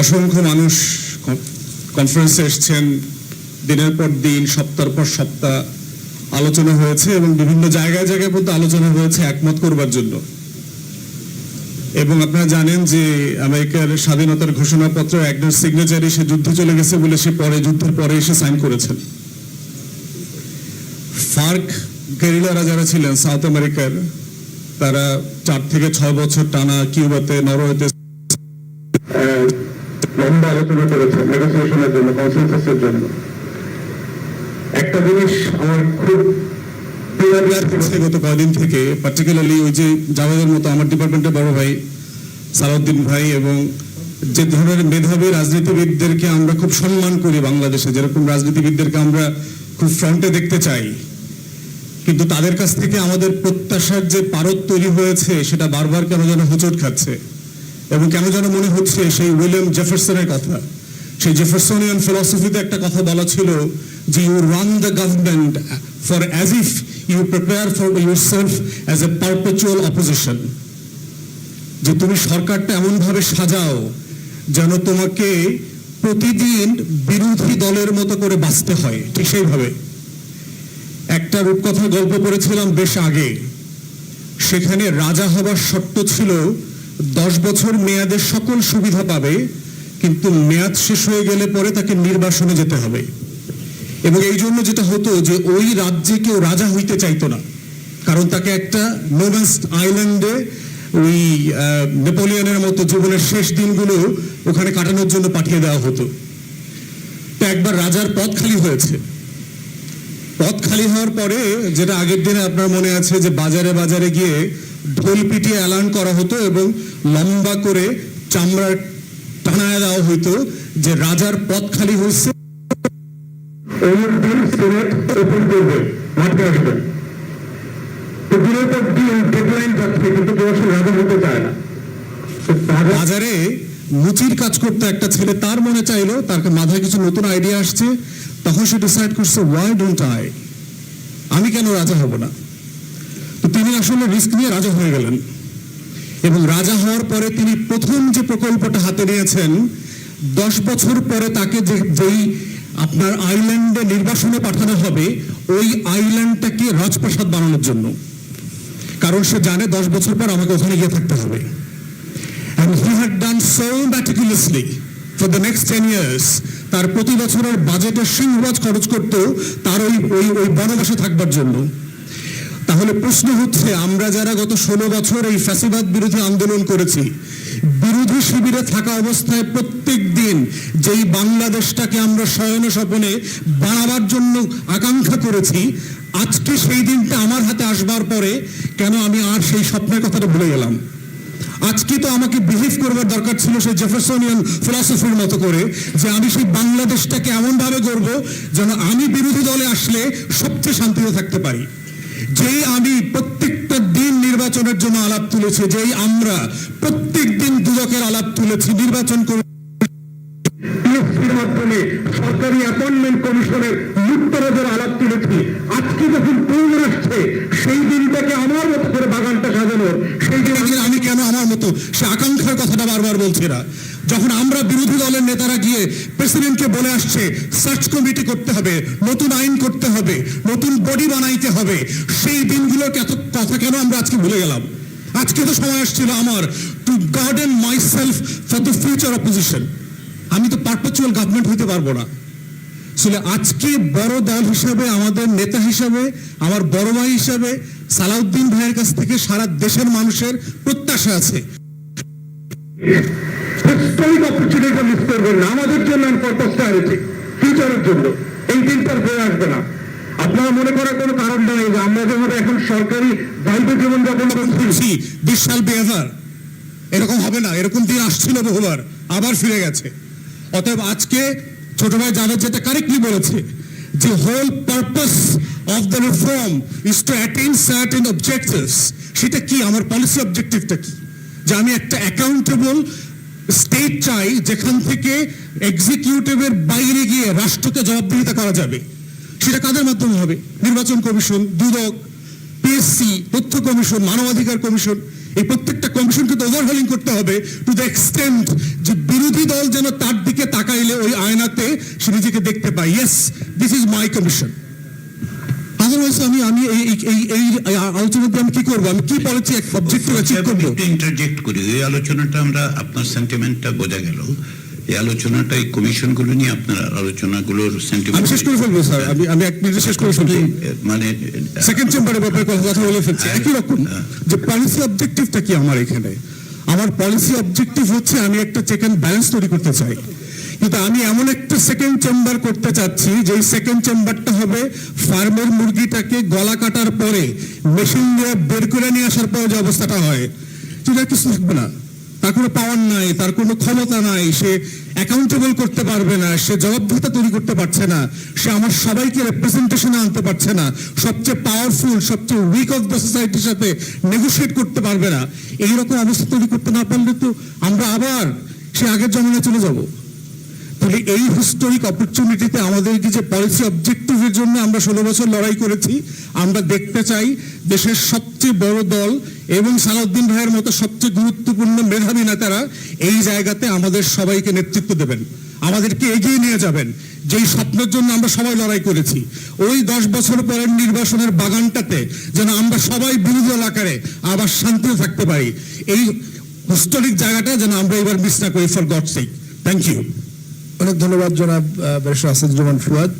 অসংখ্য মানুষ কনফারেন্সে এসছেন। দিনের পর দিন, সপ্তাহের পর সপ্তাহ আলোচনা হয়েছে এবং বিভিন্ন জায়গায় জায়গায় পর্যন্ত আলোচনা হয়েছে একমত করবার জন্য। এবং আপনারা জানেন যে আমেরিকার স্বাধীনতার ঘোষণাপত্র একজন সিগনেচারে সে যুদ্ধে চলে গেছে বলে সে পরে, যুদ্ধের পরে এসে সাইন করেছেন। ফার্ক গেরিলারা যারা ছিলেন, সাউথ আমেরিকার, তারা চার থেকে ছয় বছর টানা কিউবাতে, নরওয়েতে লম্বা আলোচনা করেছেন নেগোসিয়েশনের জন্য কনসেনসাসের জন্য। একটা জিনিস আমার খুব গত কয়দিন থেকে পার্টিকুলারলি ওই যে জাভেদের মতো আমার ডিপার্টমেন্টের বড় ভাই, সালাউদ্দিন ভাই এবং যে ধরনের মেধাবী রাজনীতিবিদদেরকে আমরা খুব সম্মান করি বাংলাদেশে, যেরকম রাজনীতিবিদদেরকে আমরা খুব ফ্রন্টে দেখতে চাই। কিন্তু তাদের কাছ থেকে আমাদের প্রত্যাশার যে পারদ তৈরি হয়েছে, সেটা বারবার কেন যেন হোঁচট খাচ্ছে? এবং কেন যেন মনে হচ্ছে সেই উইলিয়াম জেফারসনের কথা? সেই জেফারসনিয়ান ফিলসফিতে একটা কথা বলা ছিল যে you run the government for as if you prepare for yourself as a perpetual opposition যে তুমি সরকারটা এমনভাবে সাজাও যেন তোমাকে প্রতিদিন বিরোধী দলের মতো করে বাঁচতে হয়, ঠিক সেইভাবে। একটা রূপকথা গল্প পড়েছিলাম বেশ আগে। সেখানে রাজা হবার শর্ত ছিল দশ বছর মেয়াদের সকল সুবিধা পাবে, কিন্তু মেয়াদ শেষ হয়ে গেলে পরে তাকে নির্বাসনে যেতে হবে। এবং এই জন্য যেটা হতো যে ওই রাজ্যে কেউ রাজা হইতে চাইতো না। কারণ তাকে একটা নোভেন্স আইল্যান্ডে ওই নেপোলিয়নের মতো জীবনের শেষ দিনগুলো ওখানে কাটানোর জন্য পাঠিয়ে দেওয়া হতো। তো একবার রাজার পথ খালি হয়েছে। পথ খালি হওয়ার পরে, যেটা আগের দিনে আপনার মনে আছে যে বাজারে বাজারে গিয়ে ঢোল পিটিয়ে অ্যালান করা হতো এবং লম্বা করে চামড়ার টানায় দেওয়া হতো যে রাজার পথ খালি হয়েছে অমুক দিন সিনেট ওপেন করবে মাঠে আসবেন তো দিনের দিন ডেডলাইন যাচ্ছে কিন্তু কেউ রাজা হতে চায় না। বাজারে মুচির কাজ করতে একটা ছেলে তার মনে চাইলো তার মাথায় কিছু নতুন আইডিয়া আসছে। তখন সে ডিসাইড করছে ওয়াই ডোন্ট আই আমি কেন রাজা হব না? তিনি আসলে রিস্ক নিয়ে রাজা হয়ে গেলেন। এবং রাজা হওয়ার পরে তিনি প্রথম যে প্রকল্পটা হাতে নিয়েছেন, দশ বছর পরে তাকে যে, যেই আপনার আইল্যান্ডে নির্বাসনে পাঠানো হবে, ওই আইল্যান্ডটাকে রাজপ্রাসাদ বানানোর জন্য। কারণ সে জানে দশ বছর পর আমাকে ওখানে গিয়ে থাকতে হবে। For the next 10 years. তার প্রতি বছরের বাজেটের সিংহবাজ খরচ করতো তার ওই ওই বনবাসে থাকবার জন্য। তাহলে প্রশ্ন হচ্ছে, আমরা যারা গত ষোলো বছর এই ফ্যাসিবাদ বিরোধী আন্দোলন করেছি, বিরোধী শিবিরে থাকা অবস্থায় প্রত্যেক দিন যেই বাংলাদেশটাকে আমরা শয়ন স্বপনে বাড়াবার জন্য আকাঙ্ক্ষা করেছি, আজকে সেই দিনটা আমার হাতে আসবার পরে কেন আমি আর সেই স্বপ্নের কথাটা ভুলে গেলাম? আজকে তো আমাকে বিহেভ করবার দরকার ছিল সেই জেফারসনিয়ান ফিলসফির মতো করে যে আমি সেই বাংলাদেশটাকে এমন ভাবে গড়ব যেন আমি বিরোধী দলে আসলে সবচেয়ে শান্তিতে থাকতে পারি। যেই আমি প্রত্যেকটা দিন নির্বাচনের জন্য আলাপ তুলেছি, যেই আমরা প্রত্যেক দিন দুদকের আলাপ তুলেছি, নির্বাচন করে সেই দিন আমি কেন আমার মতো? সে আকাঙ্ক্ষার কথাটা বারবার বলছে না যখন আমরা বিরোধী দলের নেতারা গিয়ে প্রেসিডেন্টকে বলে আসছে, সার্চ কমিটি করতে হবে, নতুন আইন করতে হবে, নতুন বডি বানাইতে হবে, সেই দিনগুলোর এত কথা কেন আমরা আজকে ভুলে গেলাম? আজকে তো সময় আসছিল আমার to garden myself for the future opposition আমি তো পারপেচুয়াল গভর্নমেন্ট হইতে পারব না। আসলে আজকে বড় দল হিসাবে, আমাদের নেতা হিসাবে, আমার বড় ভাই হিসাবে, সালাউদ্দিন ভাইয়ের কাছ থেকে সারা দেশের মানুষের প্রত্যাশা আছে। হিস্টোরিক অপরচুনিটি মিস করবেন না। আমাদের জন্য ফর পোস্টারিটি ফিউচারের জন্য। এই দিনটার হয়ে আসবে না। আপনারা মনে করার কোনো কারণ নেই যে আমরা যেভাবে এখন সরকারি দায়িত্ব জীবনযাপন করছি। বলছি দিস শাল বি এরকম হবে না। এরকম দিন আসছিল বহুবার, আবার ফিরে গেছে। অতএব আজকে ছোট ভাই জাভেদ যেটা কারেক্টলি বলেছে যে whole purpose of the reform is to attain certain objectives সেটা কি? আমার পলিসি অবজেক্টিভটা কি? যে আমি একটা অ্যাকাউন্টেবল স্টেট চাই যেখান থেকে এক্সিকিউটিভের বাইরে গিয়ে রাষ্ট্রকে জবাবদিহিতা করা যাবে। সেটা কাদের মাধ্যমে হবে? নির্বাচন কমিশন, দুদক পিএসসি তথ্য কমিশন, মানবাধিকার কমিশন, এই প্রত্যেকটা কমিশন কমিশনকে তো ওভারহলিং করতে হবে টু দ্য এক্সটেন্ট যে বিরোধী দল যেন তার দিকে তাকাইলে ওই আয়নাতে সে নিজেকে দেখতে পায়। Yes this is my commission otherwise আমি আমি এই এই- এই এই আলোচনাতে আমি কি করব? আমি কি পলিসি অবজেক্টিভ অ্যাচিভ করব? ইন্টারজেক্ট করি। এই আলোচনাটা আমরা আপনার সেন্টিমেন্টটা বোঝা গেল। এই আলোচনাটা এই কমিশনগুলো নিয়ে আপনার আলোচনাগুলোর সেন্টিমেন্ট শেষ করে ফেলব স্যার। আমি আমি এক মিনিটে শেষ করে ফেলব। মানে সেকেন্ড চেম্বারের ব্যাপারে কথা কথা বলে ফেলছি। একই রকম যে পলিসি অবজেক্টিভটা কি আমার এখানে? আমার পলিসি অবজেক্টিভ হচ্ছে আমি একটা চেক অ্যান্ড ব্যালেন্স তৈরি করতে চাই। কিন্তু আমি এমন একটা সেকেন্ড চেম্বার করতে চাচ্ছি যে সেকেন্ড চেম্বারটা হবে ফার্মের মুরগিটাকে গলা কাটার পরে মেশিন দিয়ে বের করে নিয়ে আসার পর যে অবস্থাটা হয়, সেটা কিছু থাকবে না। তার কোনো পাওয়ার নাই, তার কোনো ক্ষমতা নাই, সে অ্যাকাউন্টেবল করতে পারবে না, সে জবাবদিহিতা তৈরি করতে পারছে না, সে আমার সবাইকে রেপ্রেজেন্টেশনে আনতে পারছে না, সবচেয়ে পাওয়ারফুল সবচেয়ে উইক অফ দ্য সোসাইটির সাথে নেগোসিয়েট করতে পারবে না। এইরকম অবস্থা তৈরি করতে না পারলে তো আমরা আবার সে আগের জমানায় চলে যাব। এই হিস্টোরিক অপরচুনিটিতে আমাদের কি যে পলিসি অবজেক্টিভের জন্য আমরা ষোলো বছর লড়াই করেছি, আমরা দেখতে চাই দেশের সবচেয়ে বড় দল এবং সালাউদ্দিন ভাইয়ের মতো সবচেয়ে গুরুত্বপূর্ণ মেধাবী নেতারা এই জায়গাতে আমাদের সবাইকে নেতৃত্ব দেবেন, আমাদেরকে এগিয়ে নিয়ে যাবেন, যেই স্বপ্নের জন্য আমরা সবাই লড়াই করেছি। ওই দশ বছর পরের নির্বাচনের বাগানটাতে যেন আমরা সবাই বিরোধী দল আকারে আবার শান্তিতে থাকতে পারি। এই হিস্টোরিক জায়গাটা যেন আমরা এবার মিস না করি for God sake thank you অনেক ধন্যবাদ জনাব ব্যারিস্টার আসাদুজ্জামান ফুয়াদ।